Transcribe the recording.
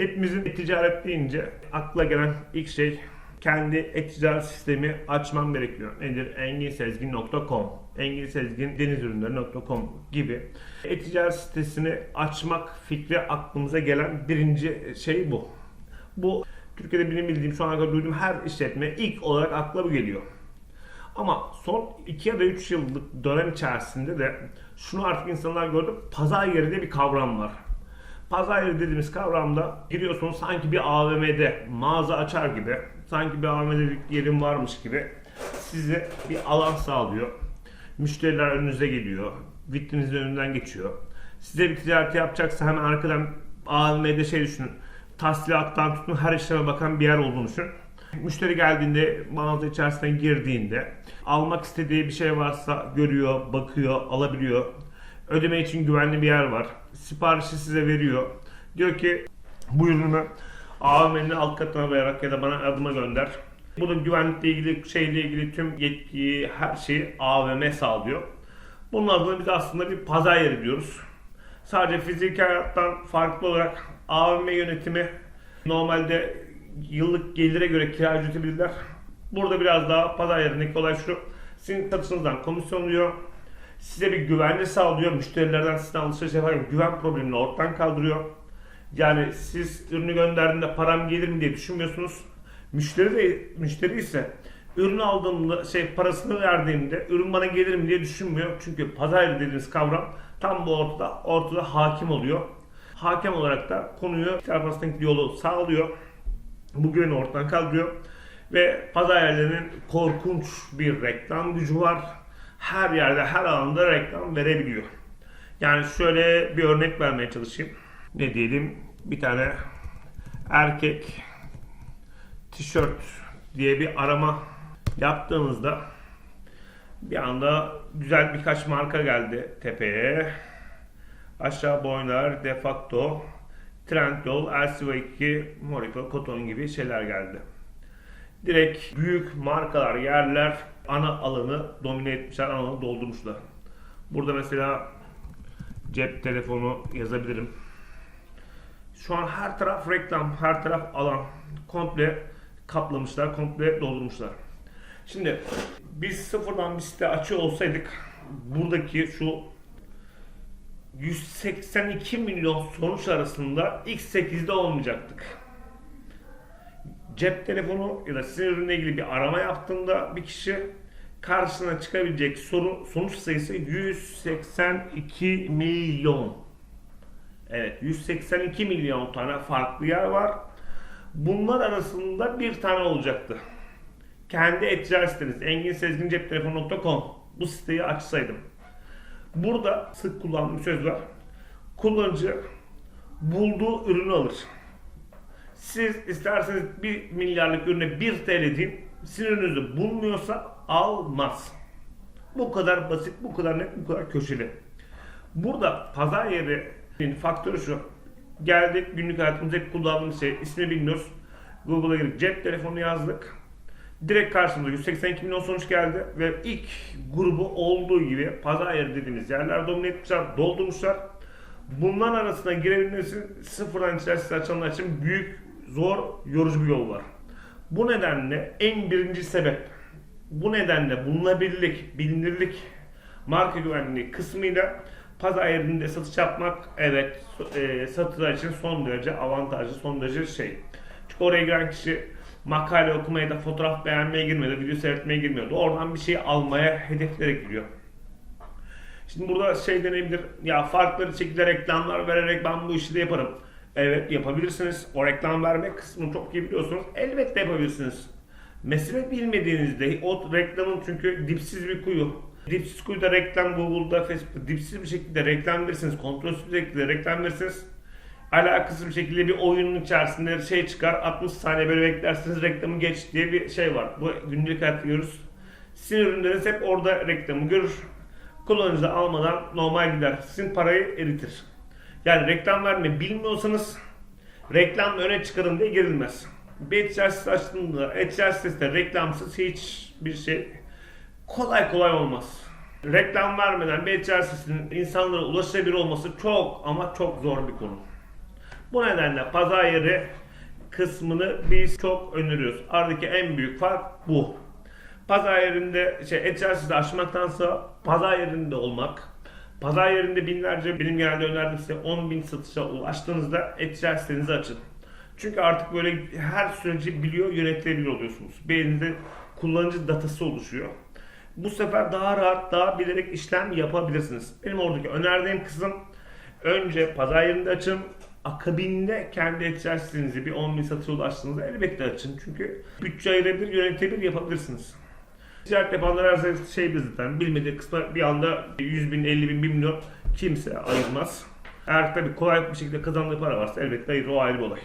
Hepimizin e-ticaret deyince akla gelen ilk şey kendi e-ticaret sistemi açmam gerekiyor. Nedir? enginsezgin.com enginsezgindenizürünleri.com gibi e-ticaret sitesini açmak fikri aklımıza gelen birinci şey bu. Bu Türkiye'de benim bildiğim şu ana kadar duyduğum her işletme ilk olarak akla bu geliyor. Ama son 2 ya da 3 yıllık dönem içerisinde de şunu artık insanlar gördü. Pazar yeri diye bir kavram var. Pazar yeri dediğimiz kavramda giriyorsunuz sanki bir AVM'de mağaza açar gibi, sanki bir AVM'de bir yerim varmış gibi size bir alan sağlıyor. Müşteriler önünüze geliyor, vitrininizin önünden geçiyor. Size bir ticaret yapacaksa hemen arkadan AVM'de şey düşünün, tahsilattan tutun her işleme bakan bir yer olduğunu düşünün. Müşteri geldiğinde mağaza içerisine girdiğinde almak istediği bir şey varsa görüyor, bakıyor, alabiliyor. Ödeme için güvenli bir yer var. Siparişi size veriyor. Diyor ki bu ürünü AVM'nin alt katına veyarak ya da bana adıma gönder. Bunun güvenlikle ilgili şeyle ilgili tüm yetkiyi, her şeyi AVM sağlıyor. Bunun adına biz aslında bir pazar yeri diyoruz. Sadece fiziki hayattan farklı olarak AVM yönetimi normalde yıllık gelire göre kira ücreti belirler. Burada biraz daha pazar yerindeki olay şu. Sizin satışınızdan komisyon alıyor. Size bir güvence sağlıyor. Müşterilerden sizden alışveriş yaparken güven problemini ortadan kaldırıyor. Yani siz ürünü gönderdiğinde param gelir mi diye düşünmüyorsunuz. Müşteri de müşteri ise ürünü aldığımda şey parasını verdiğimde ürün bana gelir mi diye düşünmüyor. Çünkü pazar yeri kavram tam bu ortada ortada hakim oluyor. Hakem olarak da konuyu arasındaki yolu sağlıyor. Bu güveni ortadan kaldırıyor. Ve pazar korkunç bir reklam gücü var. Her yerde, her alanda reklam verebiliyor. Yani şöyle bir örnek vermeye çalışayım. Ne diyelim? Bir tane erkek tişört diye bir arama yaptığınızda bir anda güzel birkaç marka geldi tepeye. Aşağı boylar, defacto, Trendyol, LCV2, Moriko, Koton gibi şeyler geldi. Direkt büyük markalar, yerler ana alanı domine etmişler, ana alanı doldurmuşlar. Burada mesela cep telefonu yazabilirim. Şu an her taraf reklam, her taraf alan. Komple kaplamışlar, komple doldurmuşlar. Şimdi biz sıfırdan bir site açıyor olsaydık buradaki şu 182 milyon sonuç arasında X8'de olmayacaktık. Cep telefonu ya da sizin ürünle ilgili bir arama yaptığında bir kişi karşısına çıkabilecek soru, sonuç sayısı 182 milyon. Evet 182 milyon tane farklı yer var. Bunlar arasında bir tane olacaktı. Kendi e-ticaret siteniz enginsezginceptelefonu.com bu siteyi açsaydım Burada sık kullandığım söz var. Kullanıcı bulduğu ürünü alır. Siz isterseniz 1 milyarlık ürüne 1 TL deyin. Ürününüzü bulmuyorsa almaz. Bu kadar basit, bu kadar net, bu kadar köşeli. Burada pazar yerinin faktörü şu. Geldik günlük hayatımızda hep kullandığımız şey. ismi bilmiyoruz. Google'a girip cep telefonu yazdık. Direkt karşımıza 182 milyon sonuç geldi ve ilk grubu olduğu gibi pazar yeri dediğimiz yerler domine etmişler, doldurmuşlar. Bunların arasına girebilmesi sıfırdan içerisinde açanlar için büyük, zor, yorucu bir yol var. Bu nedenle en birinci sebep, bu nedenle bulunabilirlik, bilinirlik, marka güvenliği kısmıyla pazar yerinde satış yapmak evet e, satıcılar için son derece avantajlı, son derece şey. Çünkü oraya giren kişi makale okumaya da fotoğraf beğenmeye girmiyordu, video seyretmeye girmiyordu. Oradan bir şey almaya hedeflerek giriyor. Şimdi burada şey denebilir, ya farklı şekilde reklamlar vererek ben bu işi de yaparım. Evet yapabilirsiniz. O reklam verme kısmını çok iyi biliyorsunuz. Elbette yapabilirsiniz. Mesele bilmediğinizde o reklamın çünkü dipsiz bir kuyu. Dipsiz kuyuda reklam Google'da, Facebook'ta dipsiz bir şekilde reklam verirsiniz. Kontrolsüz şekilde reklam verirsiniz alakasız bir şekilde bir oyunun içerisinde şey çıkar 60 saniye böyle beklersiniz reklamı geç diye bir şey var. Bu günlük hayatta görürüz. Sizin ürünleriniz hep orada reklamı görür. Kullanıcı da almadan normal gider. Sizin parayı eritir. Yani reklam vermeyi bilmiyorsanız reklam öne çıkarın diye girilmez. Bir sitesi açtığında sitesinde reklamsız hiçbir şey kolay kolay olmaz. Reklam vermeden bir sitesinin insanlara ulaşabilir olması çok ama çok zor bir konu. Bu nedenle pazar yeri kısmını biz çok öneriyoruz. Aradaki en büyük fark bu. Pazar yerinde şey e-ticaret açmaktansa pazar yerinde olmak. Pazar yerinde binlerce benim genelde önerdiğim size 10 bin satışa ulaştığınızda sitenizi açın. Çünkü artık böyle her süreci biliyor, yönetilebilir oluyorsunuz. Beyninde kullanıcı datası oluşuyor. Bu sefer daha rahat, daha bilerek işlem yapabilirsiniz. Benim oradaki önerdiğim kısım önce pazar yerinde açın. Akabinde kendi sitenizi bir 10 bin satışa ulaştığınızda elbette açın. Çünkü bütçe ayırabilir, yönetebilir yapabilirsiniz. Ticaret yapanlar her şey- şeydir zaten. Bilmediği kısma bir anda 100 bin, 50 bin, 1 milyon kimse ayırmaz. Eğer tabii kolay bir şekilde kazandığı para varsa elbette ayırır o ayrı bir olay.